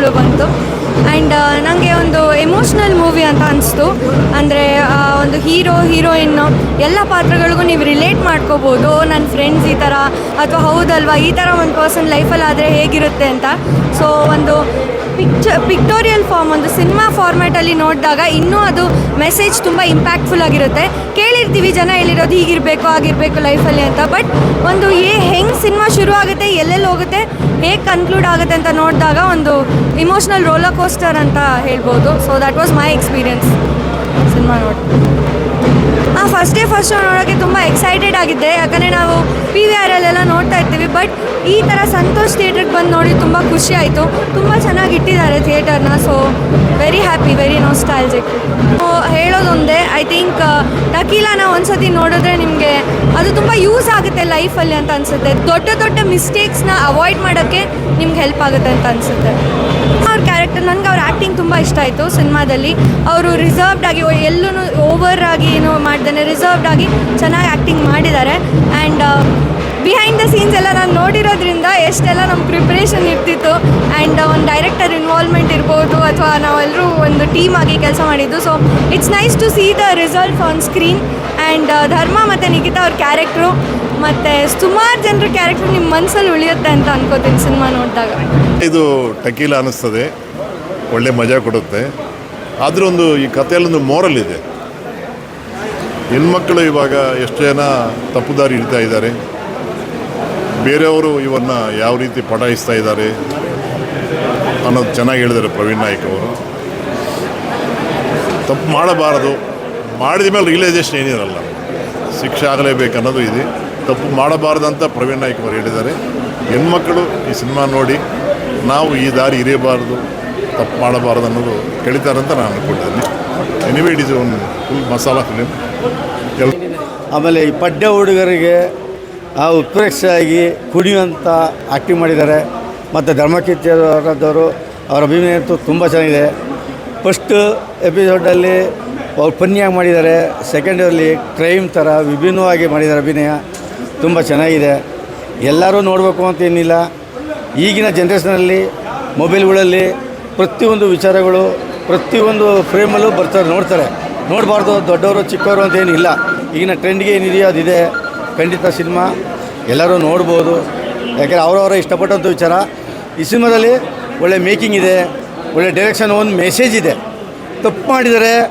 ಭಾವನೆಗಳು ಬಂತು. ಆ್ಯಂಡ್ ನನಗೆ ಒಂದು ಎಮೋಷ್ನಲ್ ಮೂವಿ ಅಂತ ಅನಿಸ್ತು. ಅಂದರೆ ಒಂದು ಹೀರೋ, ಹೀರೋಯಿನ್ನು ಎಲ್ಲ ಪಾತ್ರಗಳಿಗೂ ನೀವು ರಿಲೇಟ್ ಮಾಡ್ಕೋಬೋದು. ನನ್ನ ಫ್ರೆಂಡ್ಸ್ ಈ ಥರ ಅಥವಾ ಹೌದಲ್ವಾ, ಈ ಥರ ಒಂದು ಪರ್ಸನ್ ಲೈಫಲ್ಲಿ ಆದರೆ ಹೇಗಿರುತ್ತೆ ಅಂತ. ಸೊ ಒಂದು ಪಿಕ್ಚರ್ ಪಿಕ್ಟೋರಿಯಲ್ ಫಾರ್ಮ್ ಒಂದು ಸಿನಿಮಾ ಫಾರ್ಮ್ಯಾಟಲ್ಲಿ ನೋಡಿದಾಗ ಇನ್ನೂ ಅದು ಮೆಸೇಜ್ ತುಂಬ ಇಂಪ್ಯಾಕ್ಟ್ಫುಲ್ ಆಗಿರುತ್ತೆ. ಕೇಳಿರ್ತೀವಿ ಜನ ಹೇಳಿರೋದು ಹೀಗಿರಬೇಕು ಆಗಿರಬೇಕು ಲೈಫಲ್ಲಿ ಅಂತ. ಬಟ್ ಒಂದು ಏ, ಹೆಂಗೆ ಸಿನಿಮಾ ಶುರು ಆಗುತ್ತೆ, ಎಲ್ಲೆಲ್ಲಿ ಹೋಗುತ್ತೆ, ಹೇಗೆ ಕನ್ಕ್ಲೂಡ್ ಆಗುತ್ತೆ ಅಂತ ನೋಡಿದಾಗ ಒಂದು ಇಮೋಷ್ನಲ್ ರೋಲರ್ ಕೋಸ್ಟರ್ ಅಂತ ಹೇಳ್ಬೋದು. So that was my experience cinema ನೋಡಿ. ಹಾಂ ಫಸ್ಟ್ ಡೇ ಫಸ್ಟ್ ಶೋ ನೋಡೋಕ್ಕೆ ತುಂಬ ಎಕ್ಸೈಟೆಡ್ ಆಗಿದ್ದೆ. ಯಾಕಂದರೆ ನಾವು ಪಿ ವಿ ಆರಲ್ಲೆಲ್ಲ ನೋಡ್ತಾ ಇರ್ತೀವಿ. ಬಟ್ ಈ ಥರ ಸಂತೋಷ್ ಥಿಯೇಟ್ರಿಗೆ ಬಂದು ನೋಡಿ ತುಂಬ ಖುಷಿ ಆಯಿತು. ತುಂಬ ಚೆನ್ನಾಗಿ ಇಟ್ಟಿದ್ದಾರೆ ಥಿಯೇಟರ್ನ so very happy very nostalgic ಹೇಳೋದೊಂದೇ I think ಟಕೀಲಾನ ಒಂದ್ಸತಿ ನೋಡಿದ್ರೆ ನಿಮಗೆ ಅದು ತುಂಬ ಯೂಸ್ ಆಗುತ್ತೆ ಲೈಫಲ್ಲಿ ಅಂತ ಅನಿಸುತ್ತೆ. ದೊಡ್ಡ ದೊಡ್ಡ ಮಿಸ್ಟೇಕ್ಸ್ನ ಅವಾಯ್ಡ್ ಮಾಡೋಕ್ಕೆ ನಿಮ್ಗೆ ಹೆಲ್ಪ್ ಆಗುತ್ತೆ ಅಂತ ಅನಿಸುತ್ತೆ. ಅವ್ರ ಕ್ಯಾರೆಕ್ಟರ್ ನನಗೆ ಅವ್ರ ಆ್ಯಕ್ಟಿಂಗ್ ತುಂಬ ಇಷ್ಟ ಆಯಿತು ಸಿನಿಮಾದಲ್ಲಿ. ಅವರು ರಿಸರ್ವ್ಡ್ ಆಗಿ ಎಲ್ಲೂ ಓವರ್ ಆಗಿ ಏನು ಮಾಡ್ದೇನೆ ರಿಸರ್ವ್ಡ್ ಆಗಿ ಚೆನ್ನಾಗಿ ಆ್ಯಕ್ಟಿಂಗ್ ಮಾಡಿದ್ದಾರೆ. ಆ್ಯಂಡ್ ಬಿಹೈಂಡ್ ದ ಸೀನ್ಸ್ ಎಲ್ಲ ನಾನು ನೋಡಿರೋದ್ರಿಂದ ಎಷ್ಟೆಲ್ಲ ನಮ್ಮ ಪ್ರಿಪ್ರೇಷನ್ ಇರ್ತಿತ್ತು. ಆ್ಯಂಡ್ ಒಂದು ಡೈರೆಕ್ಟರ್ ಇನ್ವಾಲ್ವ್ಮೆಂಟ್ ಇರ್ಬೋದು ಅಥವಾ ನಾವೆಲ್ಲರೂ ಒಂದು ಟೀಮ್ ಆಗಿ ಕೆಲಸ ಮಾಡಿದ್ದು. So it's nice to see the result on screen and Dharma ಮತ್ತು ನಿಖಿತಾ ಅವ್ರ ಕ್ಯಾರೆಕ್ಟ್ರು ಮತ್ತು ಸುಮಾರು ಜನರ ಕ್ಯಾರೆಕ್ಟ್ರು ನಿಮ್ಮ ಮನಸ್ಸಲ್ಲಿ ಉಳಿಯುತ್ತೆ ಅಂತ ಅನ್ಕೋತೀನಿ ಸಿನಿಮಾ ನೋಡಿದಾಗ. ಇದು ಟಕೀಲ ಅನ್ನಿಸ್ತದೆ ಒಳ್ಳೆ ಮಜಾ ಕೊಡುತ್ತೆ. ಆದರೂ ಒಂದು ಈ ಕಥೆಯಲ್ಲೊಂದು ಮೋರಲ್ ಇದೆ. ಹೆಣ್ಮಕ್ಕಳು ಇವಾಗ ಎಷ್ಟು ಜನ ತಪ್ಪು ದಾರಿ ಹಿಡಿತಾ ಇದ್ದಾರೆ. ಬೇರೆಯವರು ಇವನ್ನ ಯಾವ ರೀತಿ ಪಟಾಯಿಸ್ತಾ ಇದ್ದಾರೆ ಅನ್ನೋದು ಚೆನ್ನಾಗಿ ಹೇಳಿದ್ದಾರೆ ಪ್ರವೀಣ್ ನಾಯ್ಕ್ ಅವರು. ತಪ್ಪು ಮಾಡಬಾರದು. ಮಾಡಿದ ಮೇಲೆ ರಿಯಲೈಸೇಷನ್ ಏನಿರಲ್ಲ. ಶಿಕ್ಷೆ ಆಗಲೇಬೇಕು ಅನ್ನೋದು ಇದೆ. ತಪ್ಪು ಮಾಡಬಾರ್ದು ಅಂತ ಪ್ರವೀಣ್ ನಾಯ್ಕ್ ಅವರು ಹೇಳಿದ್ದಾರೆ. ಹೆಣ್ಮಕ್ಕಳು ಈ ಸಿನಿಮಾ ನೋಡಿ ನಾವು ಈ ದಾರಿ ಇರಬಾರ್ದು ತಪ್ಪು ಮಾಡಬಾರ್ದು ಅನ್ನೋದು ಕೇಳಿತಾರಂತ ನಾನು ಅಂದ್ಕೊಂಡಿದ್ದೀನಿ ಎನಿವೇ ಇಟ್ ಇಸ್ ಒಂದು ಫುಲ್ ಮಸಾಲಾ ಫಿಲಿಮ್ ಆಮೇಲೆ ಈ ಪಡ್ಡೆ ಹುಡುಗರಿಗೆ ಆ ಉತ್ಪ್ರೇಕ್ಷೆಯಾಗಿ ಕುಣಿಯುವಂಥ ಆ್ಯಕ್ಟಿಂಗ್ ಮಾಡಿದ್ದಾರೆ. ಮತ್ತು ಧರ್ಮಕೀರ್ತಿಯವರದವರು ಅವರ ಅಭಿನಯ ಅಂತೂ ತುಂಬ ಚೆನ್ನಾಗಿದೆ. ಫಸ್ಟ್ ಎಪಿಸೋಡಲ್ಲಿ ಅವ್ರು ಪನ್ಯಾಗಿ ಮಾಡಿದ್ದಾರೆ. ಇಯರ್ಲಿ ಕ್ರೈಮ್ ಥರ ವಿಭಿನ್ನವಾಗಿ ಮಾಡಿದ್ದಾರೆ ಅಭಿನಯ. ತುಂಬ ಚೆನ್ನಾಗಿದೆ. ಎಲ್ಲರೂ ನೋಡಬೇಕು ಅಂತ ಏನಿಲ್ಲ. ಈಗಿನ ಜನ್ರೇಷನಲ್ಲಿ ಮೊಬೈಲ್ಗಳಲ್ಲಿ ಪ್ರತಿಯೊಂದು ವಿಚಾರಗಳು, ಪ್ರತಿಯೊಂದು ಫ್ರೇಮಲ್ಲೂ ಬರ್ತಾರೆ, ನೋಡ್ತಾರೆ. ನೋಡಬಾರ್ದು, ದೊಡ್ಡವರು, ಚಿಕ್ಕವರು ಅಂತ ಏನಿಲ್ಲ. ಈಗಿನ ಟ್ರೆಂಡ್ಗೆ ಏನಿದೆಯೋ ಅದಿದೆ. ಖಂಡಿತ ಸಿನಿಮಾ. ಎಲ್ಲರೂ ನೋಡ್ಬೋದು. ಯಾಕೆಂದರೆ ಅವರವರ ಇಷ್ಟಪಟ್ಟಂಥ ವಿಚಾರ. ಈ ಸಿನಿಮಾದಲ್ಲಿ ಒಳ್ಳೆ ಮೇಕಿಂಗ್ ಇದೆ. ಒಳ್ಳೆ ಡೈರೆಕ್ಷನ್ ಒಂದು ಮೆಸೇಜ್ ಇದೆ. ತಪ್ಪು ಮಾಡಿದರೆ